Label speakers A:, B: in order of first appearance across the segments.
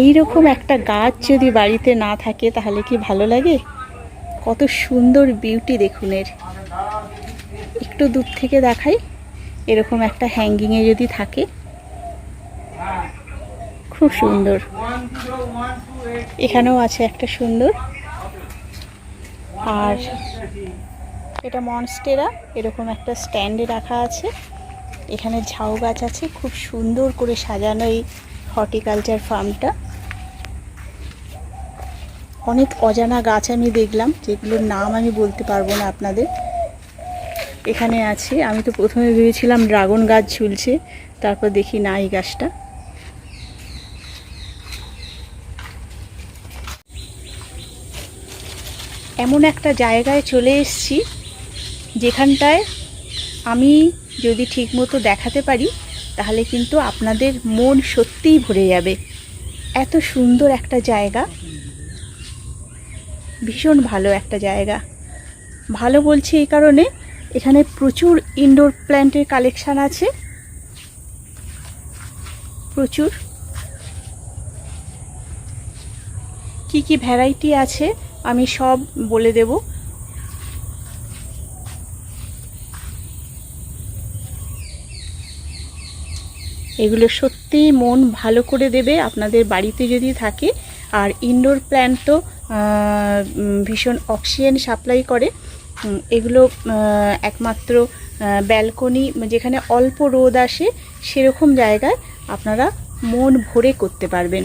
A: এই রকম একটা গাছ যদি বাড়িতে না থাকে, তাহলে কি ভালো লাগে? কত সুন্দর বিউটি দেখুন এর। একটু দূর থেকে দেখাই, এরকম একটা হ্যাঙ্গিংয়ে যদি থাকে। খুব সুন্দর। এখানেও আছে একটা সুন্দর। আর এটা মনস্টেরা এরকম একটা স্ট্যান্ডে রাখা আছে। এখানে ঝাউ গাছ আছে, খুব সুন্দর করে সাজানো এই হর্টিকালচার ফার্মটা অনেক অজানা গাছ আমি দেখলাম, যেগুলোর নাম আমি বলতে পারব না আপনাদের। এখানে আছে। আমি তো প্রথমে ভেবেছিলাম ড্রাগন গাছ ঝুলছে, তারপর দেখি না এই গাছটা। এমন একটা জায়গায় চলে এসেছি, যেখানটায় আমি যদি ঠিকমতো দেখাতে পারি, তাহলে কিন্তু আপনাদের মন সত্যিই ভরে যাবে। এত সুন্দর একটা জায়গা। ভীষণ ভালো একটা জায়গা। ভালো বলছি এই কারণে, এখানে প্রচুর ইনডোর প্ল্যান্টের কালেকশান আছে। প্রচুর। কি কি ভ্যারাইটি আছে, আমি সব বলে দেব। এগুলো সত্যি মন ভালো করে দেবে। আপনাদের বাড়িতে যদি থাকে আর ইনডোর প্ল্যান্ট তো ভীষণ অক্সিজেন সাপ্লাই করে। এগুলো একমাত্র ব্যালকনি যেখানে অল্প রোদ আসে, সেরকম জায়গায় আপনারা মন ভরে করতে পারবেন।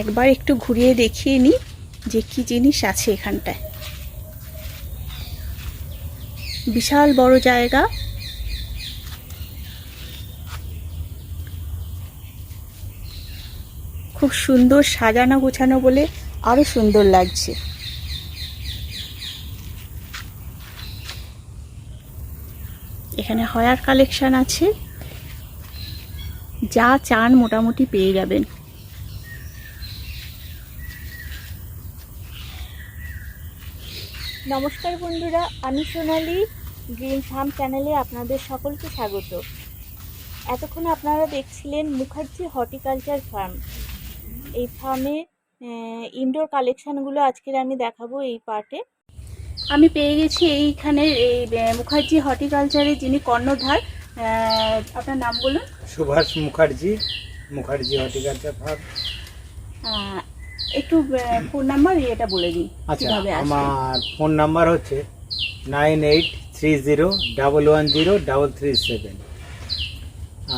A: একবার একটু ঘুরিয়ে দেখিয়ে নিই যে কি জিনিস আছে এখানটায়। বিশাল বড় জায়গা খুব সুন্দর সাজানো গোছানো বলে আরও সুন্দর লাগছে। এখানে হয়ার কালেকশান আছে। যা চান মোটামুটি পেয়ে যাবেন। নমস্কার বন্ধুরা, আমি সোনালি, গ্রিন ফার্ম চ্যানেলে আপনাদের সকলকে স্বাগত। এতক্ষণ আপনারা দেখছিলেন মুখার্জি হর্টিকালচার ফার্ম। এই ফার্মে ইনডোর কালেকশানগুলো আজকের আমি দেখাবো এই পার্টে আমি পেয়ে গেছি এইখানে এই মুখার্জি হর্টিকালচারের যিনি কর্ণধার আপনার নাম বলুন?
B: সুভাষ মুখার্জি মুখার্জি হর্টিকালচার ফার্ম
A: একটু ফোন নাম্বার এটা বলে দিন
B: আচ্ছা আমার ফোন নাম্বার হচ্ছে nine eight three zero double one zero double three seven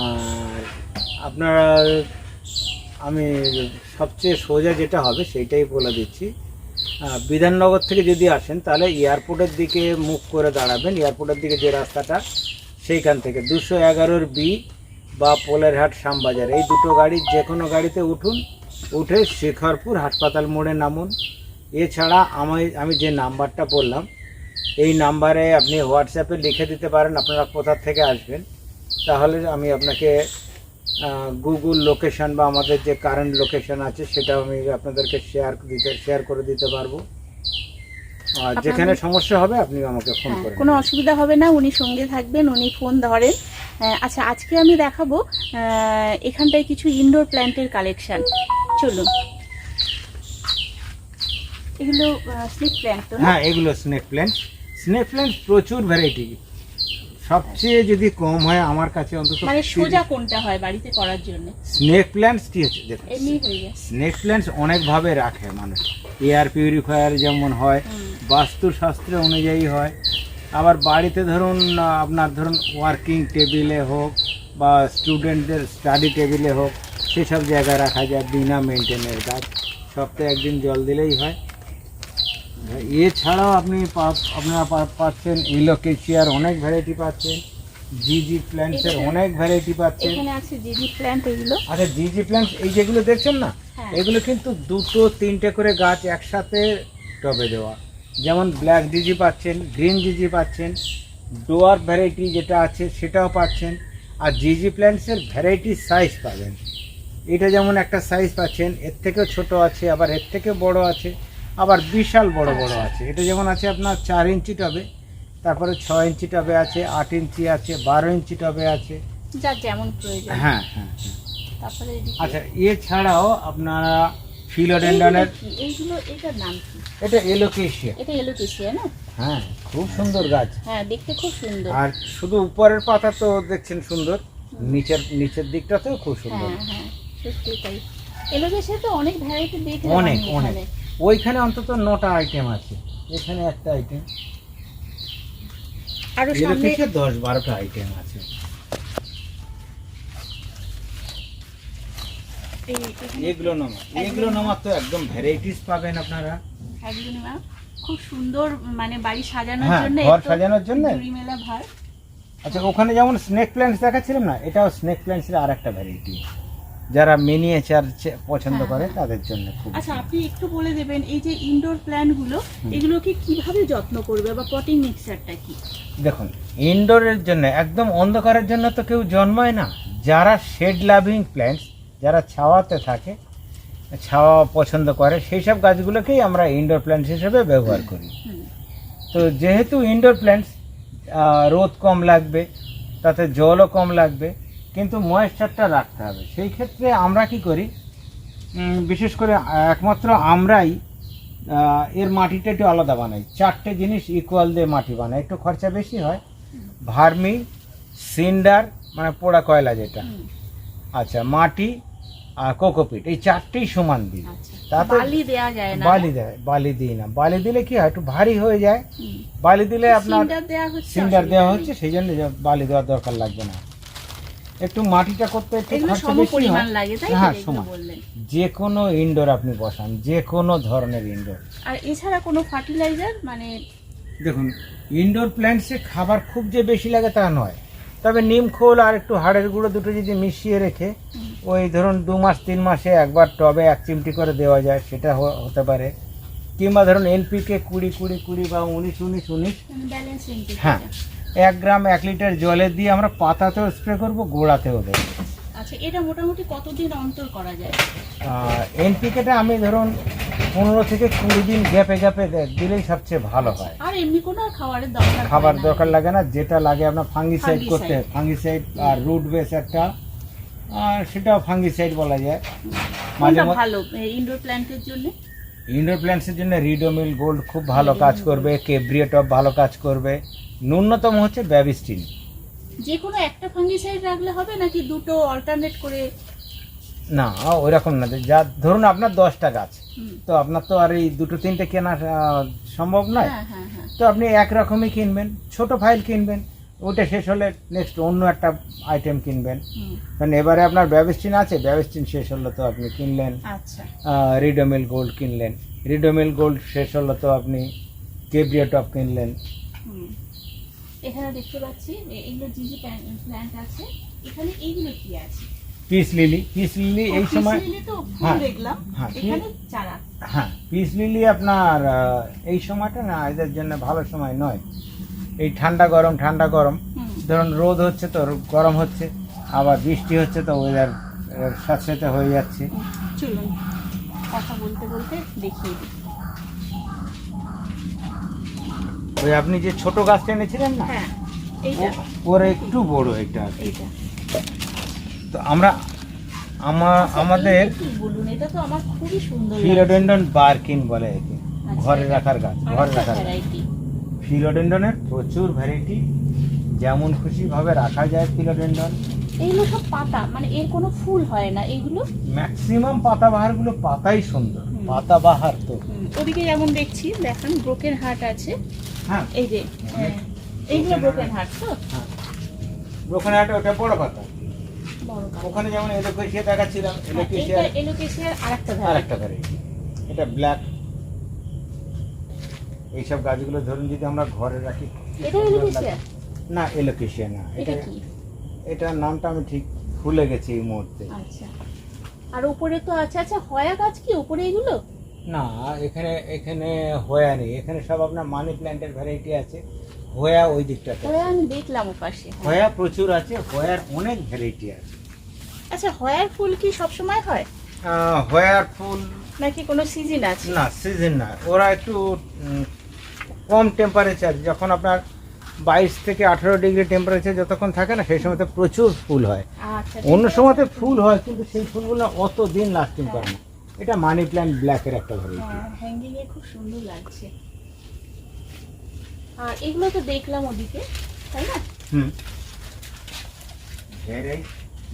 B: আর আপনারা আমি সবচেয়ে সোজা যেটা হবে সেইটাই বলে দিচ্ছি। বিধাননগর থেকে যদি আসেন, তাহলে এয়ারপোর্টের দিকে মুখ করে দাঁড়াবেন। এয়ারপোর্টের দিকে যে রাস্তাটা, সেইখান থেকে। দুশো এগারোর বি বা পোলেরহাট শ্যামবাজার। এই দুটো গাড়ির যে কোনো গাড়িতে উঠুন, উঠে শেখরপুর হাসপাতাল মোড়ে নামুন। এছাড়া আমি আমি যে নাম্বারটা বললাম, এই নাম্বারে আপনি হোয়াটসঅ্যাপে লিখে দিতে পারেন, আপনারা কোথা থেকে আসবেন। তাহলে আমি আপনাকে গুগল লোকেশন বা আমাদের যে কারেন্ট লোকেশন আছে সেটা আমি আপনাদেরকে শেয়ার দিতে শেয়ার করে দিতে পারব। আর যেখানে সমস্যা হবে আপনি আমাকে ফোন
A: হ্যাঁ,
B: করে
A: কোনো অসুবিধা হবে না উনি সঙ্গে থাকবেন উনি ফোন ধরেন। আচ্ছা আজকে আমি দেখাবো এখানটায় কিছু ইনডোর প্ল্যান্টের কালেকশন চলুন। এগুলো স্লিপ প্ল্যান্ট তো
B: হ্যাঁ এগুলো স্নেক প্ল্যান্ট স্নেক প্ল্যান্ট প্রচুর ভ্যারাইটি সবচেয়ে যদি কম হয় আমার কাছে অন্তত
A: মানে সোজা কোনটা হয় বাড়িতে করার জন্য?
B: স্নেক প্ল্যান্টস কি হচ্ছে? দেখুন
A: এমনি হয়ে যায়।
B: স্নেক প্ল্যান্টস অনেকভাবে রাখে মানুষ। এয়ার পিউরিফায়ার যেমন হয়। বাস্তুশাস্ত্র অনুযায়ী হয়। আবার বাড়িতে ধরুন আপনার ধরুন ওয়ার্কিং টেবিলে হোক বা স্টুডেন্টদের স্টাডি টেবিলে হোক সেসব জায়গায় রাখা যায় বিনা মেনটেনের গাছ সপ্তাহে একদিন জল দিলেই হয়। এছাড়াও আপনি আপনারা পাচ্ছেন ইলোকেশিয়ার অনেক ভ্যারাইটি পাচ্ছেন জিজি প্ল্যান্টসের অনেক ভ্যারাইটি পাচ্ছেন।
A: এখানে আছে জিজি প্ল্যান্ট এগুলো।
B: আচ্ছা জিজি প্ল্যান্টস এই যেগুলো দেখছেন না
A: হ্যাঁ।
B: এগুলো কিন্তু দুটো তিনটে করে গাছ একসাথে টবে দেওয়া। যেমন ব্ল্যাক ডিজি পাচ্ছেন গ্রিন ডিজি পাচ্ছেন ডোয়ার ভ্যারাইটি যেটা আছে সেটাও পাচ্ছেন আর জিজি প্ল্যান্টসের ভ্যারাইটি সাইজ পাবেন। এটা যেমন একটা সাইজ পাচ্ছেন এর থেকেও ছোট আছে আবার এর থেকেও বড় আছে। আবার বিশাল বড় বড়। আছে। এটা যেমন আছে আপনার চার ইঞ্চি টবে তারপরে ছয় ইঞ্চি টবে আছে আট ইঞ্চি আছে বারো ইঞ্চি টবে আছে।
A: যার যেমন প্রয়োজন।
B: হ্যাঁ হ্যাঁ হ্যাঁ।
A: তারপরে
B: আচ্ছা এছাড়াও আপনারা ফিলোডেন্ডনের
A: এইগুলো এটার নাম কি?
B: এটা এলোকেশিয়া।
A: এটা এলোকেশিয়া না?
B: হ্যাঁ খুব সুন্দর গাছ।
A: হ্যাঁ দেখতে খুব সুন্দর।
B: আর শুধু উপরের পাতা তো দেখছেন সুন্দর নিচের নিচের দিকটাতেও খুব সুন্দর।
A: হ্যাঁ হ্যাঁ সত্যি তাই। এলোকেশিয়া তো অনেক ভ্যারাইটি দেখলাম
B: অনেক অনেক। ওইখানে অন্তত নটা আইটেম আছে। এখানে একটা আইটেম
A: আরও সামনে
B: দশ বারোটা আইটেম আছে। এগুলো নমা এগুলো নমা তো একদম ভ্যারাইটিস পাবেন আপনারা।
A: খুব সুন্দর মানে বাড়ি সাজানোর
B: হ্যাঁ
A: জন্য
B: ঘর সাজানোর জন্য
A: জুড়ি মেলা ভার।
B: আচ্ছা ওখানে যেমন স্নেক প্ল্যান্টস দেখাচ্ছিলাম না এটাও স্নেক প্ল্যান্টসের আর একটা ভ্যারাইটি যারা মিনিয়েচার পছন্দ
A: হ্যাঁ,
B: করে। তাদের জন্য খুব
A: আচ্ছা আপনি একটু বলে দেবেন এই যে ইনডোর প্ল্যান্টগুলো এগুলোকে কীভাবে যত্ন করবে বা পটিং মিক্সারটা কি?
B: দেখুন ইনডোরের জন্য একদম অন্ধকারের জন্য তো কেউ জন্মায় না। যারা শেড লাভিং প্ল্যান্টস যারা ছাওয়াতে থাকে ছাওয়া পছন্দ করে সেই সব গাছগুলোকেই আমরা ইনডোর প্ল্যান্টস হিসেবে ব্যবহার করি। তো যেহেতু ইনডোর প্ল্যান্টস রোদ কম লাগবে তাতে জলও কম লাগবে কিন্তু ময়েশ্চারটা রাখতে হবে। সেই ক্ষেত্রে আমরা কি করি? বিশেষ করে একমাত্র আমরাই এর মাটিটা একটু আলাদা বানাই। চারটে জিনিস ইকুয়াল দিয়ে মাটি বানাই। একটু খরচা বেশি হয়। ভার্মি সিন্ডার মানে পোড়া কয়লা যেটা। আচ্ছা মাটি আর কোকোপিট। এই চারটেই সমান দিই
A: আচ্ছা।
B: তাতে-
A: বালি দেয়া যায় না।
B: বালি দেয় বালি দিই না। বালি দিলে কি হয়? একটু ভারী হয়ে যায়। বালি দিলে আপনার
A: সিন্ডার
B: দেওয়া হচ্ছে সেই জন্য বালি দেওয়ার দরকার লাগবে না। একটু মাটিটা করতে একটু খরচা বেশি হয়।
A: লাগে তাই
B: হ্যাঁ, সমান। যে কোনো ইনডোর আপনি বসান যে কোনো ধরনের ইনডোর
A: আর এছাড়া কোনো ফার্টিলাইজার মানে
B: দেখুন ইনডোর প্ল্যান্টসে খাবার খুব যে বেশি লাগে তা নয়। তবে নিম খোল আর একটু হাড়ের গুঁড়ো দুটো যদি মিশিয়ে রেখে ওই ধরুন দু মাস তিন মাসে একবার টবে এক চিমটি করে দেওয়া যায় সেটা হতে পারে। কিংবা ধরুন এনপিকে কুড়ি কুড়ি কুড়ি বা উনিশ উনিশ উনিশ।
A: মানে
B: হ্যাঁ। এক গ্রাম এক লিটার জলে দিয়ে আমরা পাতাতেও স্প্রে করব গোড়াতেও দেবো।
A: আচ্ছা এটা মোটামুটি কতদিন অন্তর করা যায়?
B: এনপিকেটা আমি ধরুন পনেরো থেকে কুড়ি দিন গ্যাপে গ্যাপে দিলেই সবচেয়ে ভালো হয়।
A: আর এমনি কোনো খাবারের দরকার
B: খাবার দরকার লাগে না যেটা লাগে আপনার ফাঙ্গিসাইড করতে ফাঙ্গিসাইড আর রুট বেস একটা আর সেটাও ফাঙ্গিসাইড বলা যায়। মাঝে
A: ভালো ইনডোর প্ল্যান্টের জন্য?
B: ইনডোর প্ল্যান্টসের জন্য রিডোমিল গোল্ড খুব ভালো কাজ করবে কেব্রিয়েটপ ভালো কাজ করবে। ন্যূনতম হচ্ছে ব্যাবিস্টিন।
A: যে কোনো একটা ফাঙ্গিসাইড রাখলে হবে নাকি দুটো অল্টারনেট করে?
B: না ওই রকম না। যা ধরুন আপনার দশটা গাছ। তো আপনার তো আর এই দুটো তিনটে কেনা সম্ভব নয়।
A: হ্যাঁ হ্যাঁ হ্যাঁ।
B: তো আপনি এক রকমই কিনবেন ছোট ফাইল কিনবেন ওটা শেষ হলে নেক্সট অন্য একটা আইটেম কিনবেন। কারণ এবারে আপনার ব্যবস্টিন আছে ব্যবস্টিন শেষ হলো তো আপনি কিনলেন।
A: আচ্ছা।
B: রিডোমিল গোল্ড কিনলেন। রিডোমিল গোল্ড শেষ হলো তো আপনি কেব্রিয়া টপ কিনলেন।
A: এখানে দেখতে পাচ্ছি এগুলো যে যে প্ল্যান্ট আছে এখানে এইগুলো কি আছে?
B: পিস লিলি পিস লিলি এই সময় হ্যাঁ, হ্যাঁ,
A: এখানে চারা।
B: হ্যাঁ পিস লিলি আপনার এই সময়টা না এদের জন্য ভালো সময় নয়। এই ঠান্ডা গরম ঠান্ডা গরম। ধরুন রোদ হচ্ছে তো গরম হচ্ছে আবার বৃষ্টি হচ্ছে তো ওয়েদার সাথে সাথে হয়ে যাচ্ছে।
A: চলুন কথা বলতে বলতে দেখিয়ে দিই।
B: ওই আপনি যে ছোট গাছটা এনেছিলেন না?
A: হ্যাঁ এইটা।
B: ওর একটু বড় এটা
A: এইটা।
B: তো আমরা আমা-
A: আচ্ছা,
B: আমাদের
A: বলুন এটা তো আমার খুবই সুন্দর
B: ফিলোডেন্ডন বার্কিন বলে একে।
A: আচ্ছা,
B: ঘরে রাখার গাছ ঘরে রাখার ফিলোডেন্ডনের প্রচুর ভ্যারাইটি যেমন খুশি ভাবে রাখা যায় ফিলোডেন্ডন।
A: এইগুলো সব পাতা মানে এর কোনো ফুল হয় না এইগুলো?
B: ম্যাক্সিমাম পাতাবাহারগুলো পাতাই সুন্দর। পাতাবাহার তো।
A: ওদিকে যেমন দেখছি দেখেন ব্রোকেন হার্ট আছে। এই যে হ্যাঁ, এইগুলো ব্রোকেন হার্ট তো?
B: হ্যাঁ। ওখানে ওটা বড়
A: কাপ।
B: ওখানে যেমন এলোকেশিয়া দেখাচ্ছিলাম
A: হ্যাঁ,
B: এলোকেশিয়া
A: এলোকেশিয়ার আরেকটা
B: এটা ব্ল্যাক এইসব গাছগুলো ধরুন যদি আমরা ঘরে রাখি
A: এটা এলোকেশিয়া
B: না এলোকেশিয়া না।
A: এটা কি?
B: নামটা আমি ঠিক ভুলে গেছি এই মুহূর্তে।
A: আচ্ছা। আর উপরে তো আছে আচ্ছা হয়া গাছ কি উপরে এগুলো?
B: না এখানে এখানে হোয়া নেই। এখানে সব আপনার মানি প্ল্যান্টের ভ্যারাইটি আছে। হোয়া ওই দিকটাতে
A: হয়া আমি দেখলাম ওপাশে। হ্যাঁ।
B: প্রচুর আছে হোয়ার অনেক ভ্যারাইটি আছে।
A: আচ্ছা হোয়ার ফুল কি সব সময় হয়
B: হোয়ার ফুল
A: নাকি কোনো সিজন আছে?
B: না সিজন না। ওরা একটু কম টেম্পারেচার যখন আপনার বাইশ থেকে আঠারো ডিগ্রি টেম্পারেচার যতক্ষণ থাকে না সেই সময়তে প্রচুর ফুল হয়।
A: আচ্ছা
B: অন্য সময়তে ফুল হয় কিন্তু সেই ফুলগুলো অত দিন লাস্টিং করে না। এটা মানি প্ল্যান্ট ব্ল্যাকের একটা ভ্যারাইটি
A: হ্যাঁ হ্যাঙ্গিং এ খুব সুন্দর লাগছে। আর এগুলো তো দেখলাম ওদিকে তাই না?
B: হুম।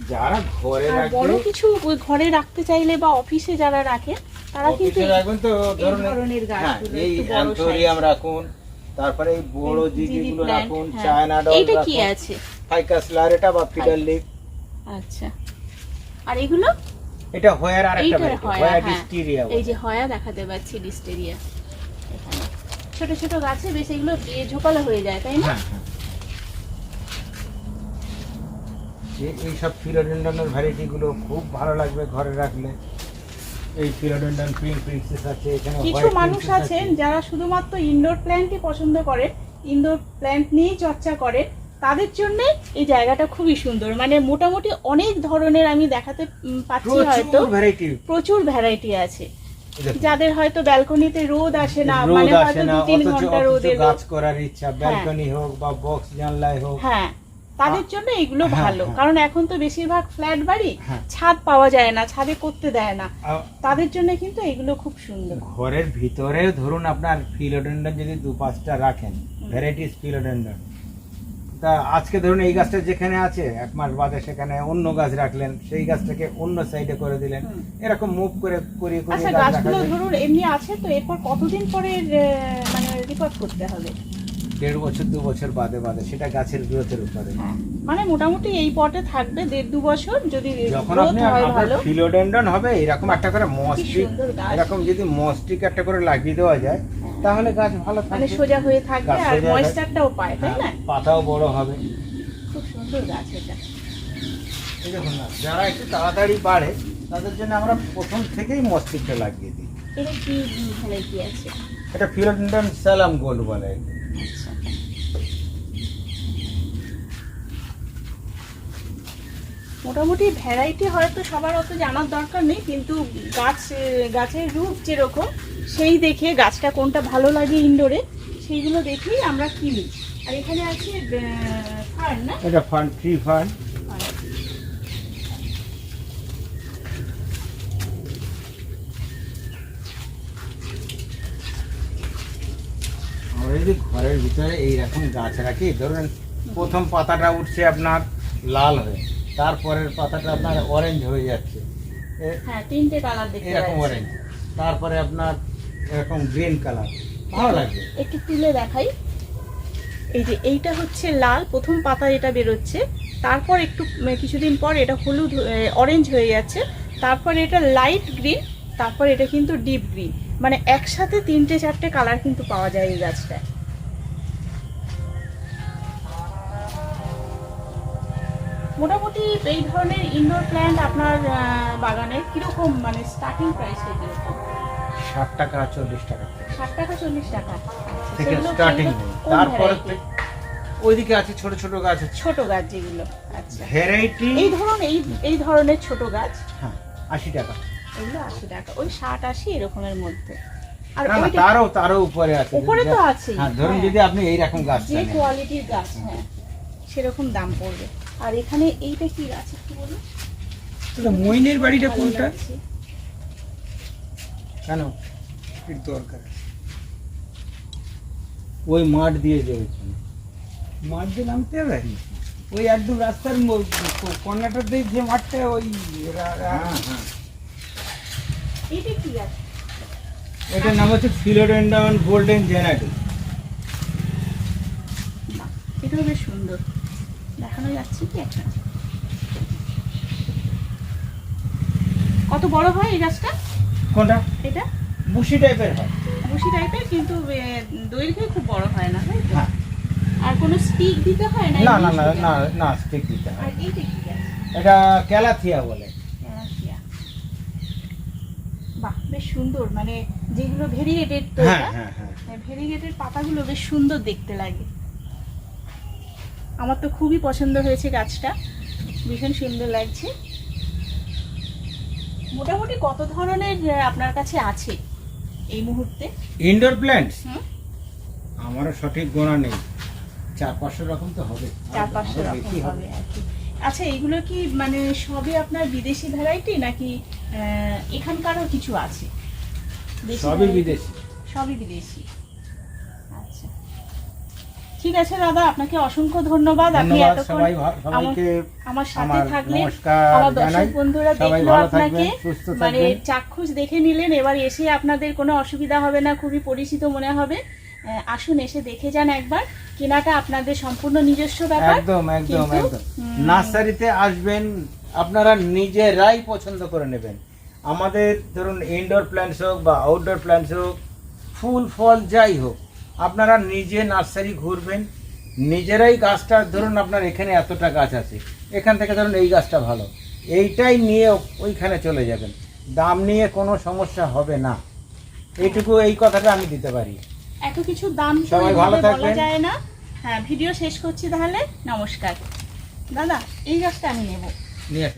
B: যারা ঘরে
A: আর বড় কিছু ওই ঘরে রাখতে চাইলে বা অফিসে যারা রাখে তারা কিন্তু
B: রাখবেন তো ধরুন
A: ধরনের
B: হ্যাঁ
A: গাছগুলো
B: এই অ্যান্থোরিয়াম রাখুন তারপরে এই বড় জিজিগুলো রাখুন
A: হ্যাঁ।
B: চায়না ডল
A: এইটা কি আছে?
B: ফাইকাস লারেটা বা ফিডার লিপ
A: আচ্ছা। আর এগুলো?
B: এটা হোয়ার আর একটা
A: এইটার
B: ভ্যারাইটি
A: হয়া,
B: হোয়ার।
A: এই যে হয়া দেখাতে পাচ্ছি ডিস্টেরিয়া ছোট ছোট গাছে বেশ এগুলো এ ঝোপালো হয়ে যায় তাই না?
B: হ্যাঁ হ্যাঁ। এই- সব ফিলোডেন্ডনের ভ্যারাইটি গুলো খুব ভালো লাগবে ঘরে রাখলে। এই ফিলোডেন্ডন পিঙ্ক প্রিন্সেস আছে এখানে
A: কিছু মানুষ আছেন যারা শুধুমাত্র ইনডোর প্ল্যান্টই পছন্দ করে ইনডোর প্ল্যান্ট নিয়েই চর্চা করে তাদের জন্য এই জায়গাটা খুবই সুন্দর। মানে মোটামুটি অনেক ধরনের আমি দেখাতে পাচ্ছি হয়তো।
B: প্রচুর ভ্যারাইটি
A: আছে। যাদের হয়তো ব্যালকনিতে রোদ আসে না মানে হয়তো দু তিন
B: ঘণ্টা
A: রোদে
B: গাছ করার ইচ্ছা ব্যালকনি হোক বা বক্স জানলায় হোক।
A: হ্যাঁ। তাদের জন্য এগুলো
B: হ্যাঁ,
A: ভালো।
B: হ্যাঁ।
A: কারণ এখন তো বেশিরভাগ ফ্ল্যাট বাড়ি
B: হ্যাঁ।
A: ছাদ পাওয়া যায় না ছাদে করতে দেয় না। তাদের জন্য কিন্তু এগুলো খুব সুন্দর।
B: ঘরের ভিতরে ধরুন আপনার ফিলোডেন্ডন যদি দু পাঁচটা রাখেন ভ্যারাইটিস ফিলোডেন্ডন তা আজকে ধরুন এই গাছটা যেখানে আছে এক মাস বাদে সেখানে অন্য গাছ রাখলেন সেই গাছটাকে অন্য সাইডে করে দিলেন। এরকম মুভ করে করিয়ে করিয়ে
A: আচ্ছা গাছগুলো ধরুন এমনি আছে তো এরপর কতদিন পরে মানে রিপোর্ট করতে হবে?
B: দেড় বছর দু বছর বাদে বাদে সেটা গাছের গ্রোথের উপরে
A: মানে মোটামুটি এই পটে থাকবে দেড় দু বছর যদি
B: যখন আপনি আপনার ফিলোডেন্ডন হবে এরকম একটা করে মস্টিক এরকম যদি মস্টিক একটা করে লাগিয়ে দেওয়া যায় তাহলে গাছ ভালো
A: মানে সোজা হয়ে থাকবে আর ময়েশ্চারটাও পায় তাই না?
B: হ্যাঁ, পাতাও বড় হবে।
A: খুব সুন্দর গাছ এটা।
B: এই দেখুন না যারা একটু তাড়াতাড়ি বাড়ে তাদের জন্য আমরা প্রথম থেকেই মস্তিষ্কটা লাগিয়ে দিই।
A: এটা কি আছে?
B: এটা ফিলোডেন্ডন স্যালাম গোল্ড বলে।
A: আচ্ছা। মোটামুটি ভ্যারাইটি হয়তো সবার অত জানার দরকার নেই কিন্তু গাছ গাছের রূপ যেরকম সেই দেখে গাছটা কোনটা ভালো লাগে ইনডোরে সেইগুলো দেখেই আমরা কিনি। আর এখানে আছে ফার্ন না?
B: এটা ট্রি ফান। আমরা যদি ঘরের ভিতরে এইরকম গাছ রাখি ধরুন প্রথম পাতাটা উঠছে আপনার লাল হয়ে। তারপরের পাতাটা আপনার অরেঞ্জ হয়ে যাচ্ছে।
A: হ্যাঁ তিনটে কালার দেখতে
B: এরকম অরেঞ্জ তারপরে আপনার এরকম গ্রিন কালার ভালো লাগবে।
A: একটু তুলে দেখাই। এই যে এইটা হচ্ছে লাল প্রথম পাতা এটা বেরোচ্ছে তারপর একটু কিছুদিন পর এটা হলুদ অরেঞ্জ হয়ে যাচ্ছে। তারপর এটা লাইট গ্রিন তারপর এটা কিন্তু ডিপ গ্রিন মানে একসাথে তিনটে চারটে কালার কিন্তু পাওয়া যায় এই গাছটায়। মোটামুটি এই ধরনের ইনডোর প্ল্যান্ট আপনার বাগানে কীরকম মানে স্টার্টিং প্রাইসটা কীরকম?
B: ষাট টাকা চল্লিশ টাকা।
A: ষাট টাকা চল্লিশ টাকা।
B: থেকে স্টার্টিং তারপরে ওইদিকে আছে ছোট ছোট গাছ
A: ছোট গাছ যেগুলো আচ্ছা।
B: ভ্যারাইটি
A: এই ধরুন এই এই ধরনের ছোট গাছ।
B: হ্যাঁ আশি টাকা।
A: এগুলো আশি টাকা ওই ষাট আশি এরকমের মধ্যে। আর
B: তারও তারও উপরে আছে।
A: উপরে তো আছেই,
B: হ্যাঁ ধরুন
A: হ্যাঁ।
B: যদি আপনি এইরকম গাছ
A: যে কোয়ালিটির গাছ হ্যাঁ সেরকম দাম পড়বে। আর এখানে এইটা কি গাছ একটু বলুন?
B: মইনের বাড়িটা কোনটা? কেন? এর দরকার। ওই মাঠ দিয়ে যে ওইখানে
C: মাঠ দিয়ে নামতে হবে? ওই একদম রাস্তার কর্নারটার দিকে যে মাঠটা ওই রা- রা-
B: হ্যাঁ হ্যাঁ।
A: কি গাছ
B: এটার নাম হচ্ছে ফিলোডেন্ডন গোল্ডেন
A: বাহ, এটাও বেশ সুন্দর। দেখানো যাচ্ছে কি একটা? কত বড় হয় এই গাছটা?
B: কোনটা?
A: এটা?
B: বুশি টাইপের হয়।
A: বুশি টাইপের কিন্তু দৈর্ঘ্যে খুব বড় হয় না তাই তো?
B: হ্যাঁ।
A: আর কোনো স্টিক দিতে হয় না
B: না না না না না স্টিক দিতে হয়। এটা ক্যালাথিয়া বলে।
A: বাহ বেশ সুন্দর মানে যেগুলো ভেরিগেটেড তো
B: হ্যাঁ হ্যাঁ হ্যাঁ।
A: ভেরিগেটেড পাতাগুলো বেশ সুন্দর দেখতে লাগে। আমার তো খুবই পছন্দ হয়েছে গাছটা। ভীষণ সুন্দর লাগছে। মোটামুটি কত ধরনের আপনার কাছে আছে এই মুহূর্তে?
B: Indoor
A: plant?
B: আমারও সঠিক গোনা নেই। চার পাঁচশো রকম তো হবে।
A: চার পাঁচশো রকম হবে। আচ্ছা এগুলো কি মানে সবই আপনার বিদেশি ভ্যারাইটি নাকি এখানকারও কিছু আছে?
B: সবই বিদেশি।
A: সবই বিদেশি। ঠিক আছে দাদা আপনাকে অসংখ্য ধন্যবাদ। আপনি এতক্ষণ আমার সাথে থাকলেন। আমার দর্শক বন্ধুরা দেখল আপনাকে। মানে চাক্ষুষ দেখে নিলেন এবার এসে আপনাদের কোনো অসুবিধা হবে না খুবই পরিচিত মনে হবে। আসুন এসে দেখে যান একবার। কেনাটা আপনাদের সম্পূর্ণ নিজস্ব ব্যাপার।
B: একদম একদম একদম।
A: হুম,
B: নার্সারিতে আসবেন আপনারা নিজেরাই পছন্দ করে নেবেন। আমাদের ধরুন ইনডোর প্ল্যান্টস হোক বা আউটডোর প্ল্যান্টস হোক ফুল ফল যাই হোক আপনারা নিজে নার্সারি ঘুরবেন নিজেরাই গাছটা ধরুন আপনার এখানে এতটা গাছ আছে এখান থেকে ধরুন এই গাছটা ভালো। এইটাই নিয়ে ওইখানে চলে যাবেন। দাম নিয়ে কোনো সমস্যা হবে না। এইটুকু এই কথাটা আমি দিতে পারি।
A: এত কিছু দাম
B: সবাই ভালো থাকবেন।
A: যায় না। হ্যাঁ ভিডিও শেষ করছি তাহলে। নমস্কার। দাদা এই গাছটা আমি নেব।
B: নিয়ে।